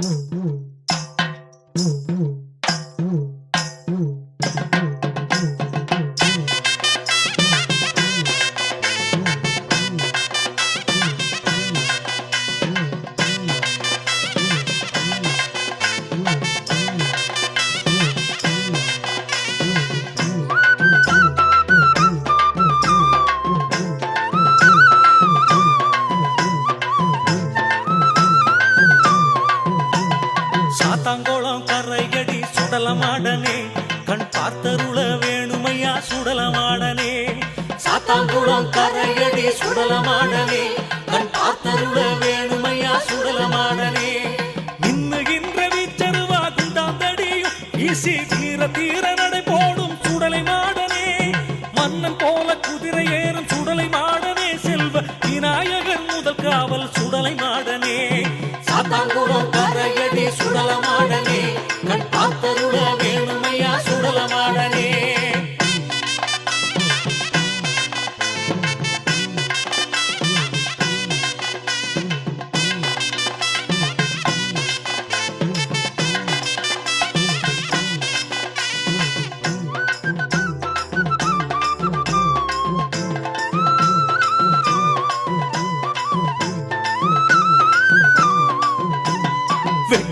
சாத்தாங்குளம் சுடலமாடனே. கண் பார்த்தருள வேணுமையா சுடலமாடனே. சாத்தாங்குளம் கரையடி சுடலமாடனே. கண் பார்த்தருள வேணுமையா சுடலமாடனே. நின்னுகின்ற வீச்சருவா குண்டாந்தடியும் ஈசி மகள் முதல் காவல் சுடலை மாடனே. சாத்தாங்குளம் கரையடி சுடல மாடனே. கண் பார்த்தருள வேணுமையா சுடல மாடனே.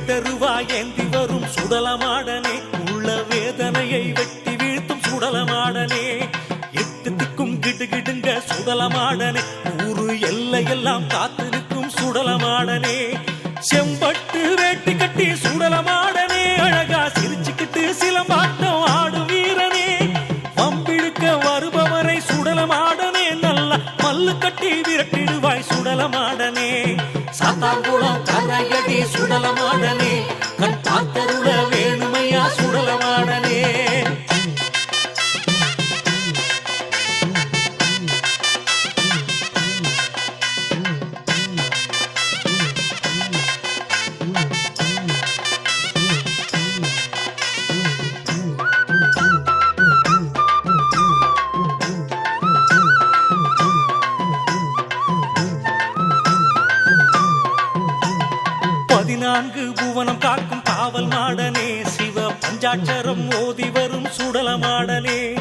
வெட்டருவா ஏந்தி வரும் சுடலமாடனே. உள்ள வேதனையை வெட்டி வீழ்த்தும் சுடலமாடனே. எட்டு திக்கும் கிடுகிடுங்க சுடலமாடனே. ஊரு எல்லையெல்லாம் காத்து நிற்கும் சுடலமாடனே. செம்பட்டு வேட்டி கட்டி சுடலமாடனே. அழகா சிரிச்சுக்கிட்டு சிலம்பாட்டம் ஆடும் வீரனே. வம்பிழுக்க வருபவரை சுடலமாடனே. நல்ல மல்லு கட்டி விரட்டிடுவாய் சுடலமாடனே. சாத்தாங்குளம் கரையடி சுடலமாடனே நான்கு புவனம் காக்கும் காவல் மாடனே சிவ பஞ்சாட்சரம் ஓதி வரும் சுடலமாடனே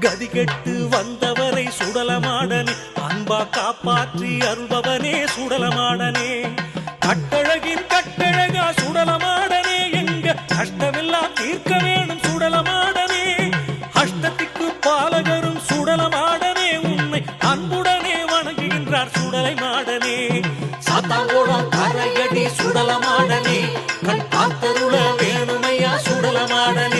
கதிகெட்டு வந்தவரை சுடலமாடனே. அன்பா காப்பாற்றி அருள்பவனே சுடலமாடனே. கட்டழகின் கட்டழகா சுடலமாடனே. எங்க கஷ்டமெல்லாம் தீர்க்க வேண்டும் சுடலமாடனே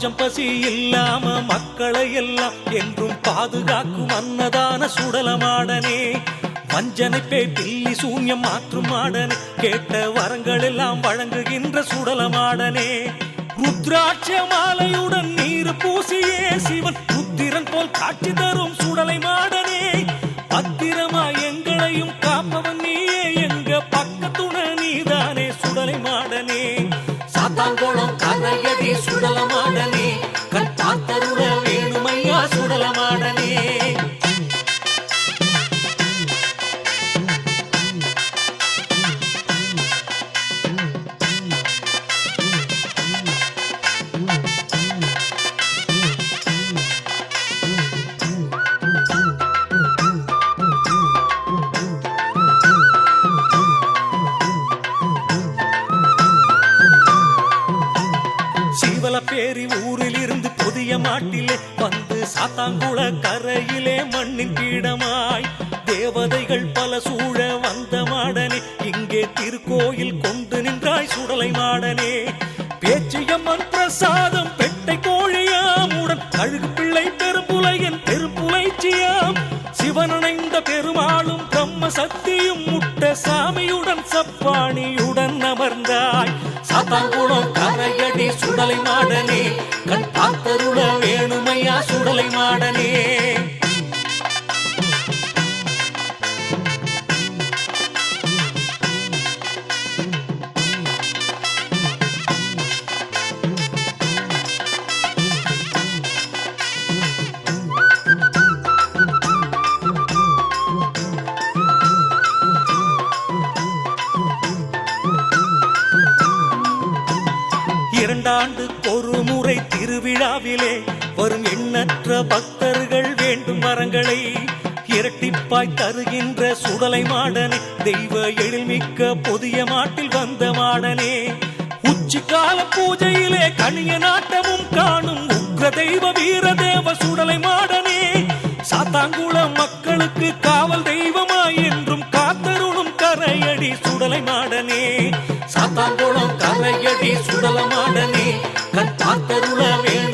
பஞ்சம் பசி இல்லாம மக்களை எல்லாம் என்றும் பாதுகாக்கும் அன்னதான சுடலமாடனே. வஞ்சனை பே பில்லி சூன்யம் மாற்றும் மாடனே கேட்ட வரங்கள் எல்லாம் வழங்குகின்ற சுடலமாடனே. ருத்ராட்ச மாலையுடன் நீர் பூசியே சிவன். புத்திரன் போல் காட்சி தரும் சுடலை மாடனே. பத்திரமா எங்களையும் காப்பவன் நீயே. எங்க பக்கத்துண நீதானே சுடலை மாடனே. சாத்தாங்கோளம் கலையடி சுடலமா சாத்தாங்குள கரையிலே மண்ணின் கீடமாய் தேவதைகள் பல சூழ வந்த மாடனே இங்கே திருக்கோயில் கொண்டு நின்றாய் சுடலை மாடனே. பேச்சியம்மன் பிரசாதம் பெட்டை கோழியாமுடன் கழுகு பிள்ளை பெரும்புலையின் பெரும்புலைச்சியாம். சிவனடைந்த பெருமாளும் பிரம்ம சக்தியும் முட்ட சாமியுடன் சப்பாணியுடன் அமர்ந்தாய். சாத்தாங்குள சுடலை மாடனே கண் பார்த்தருள வேணுமையா சுடலை மாடனே. இரண்டாண்டு ஒரு முறை திருவிழாவிலே வரும் எண்ணற்ற பக்தர்கள் வேண்டும் வரங்களை இரட்டிப்பாய் தருகின்ற சுடலை மாடனே தெய்வ எழில்மிக்க புதிய மாட்டில் வந்த மாடனே. உச்சிக்கால பூஜையிலே கணிய நாட்டமும் காணும் உக்ர தெய்வ வீர தேவ சுடலை மாடனே. சாத்தாங்குளம் மக்களுக்கு சாத்தாங்குளம் கரையடி சுடலமாடனே கண் பார்த்தருள வேணுமையா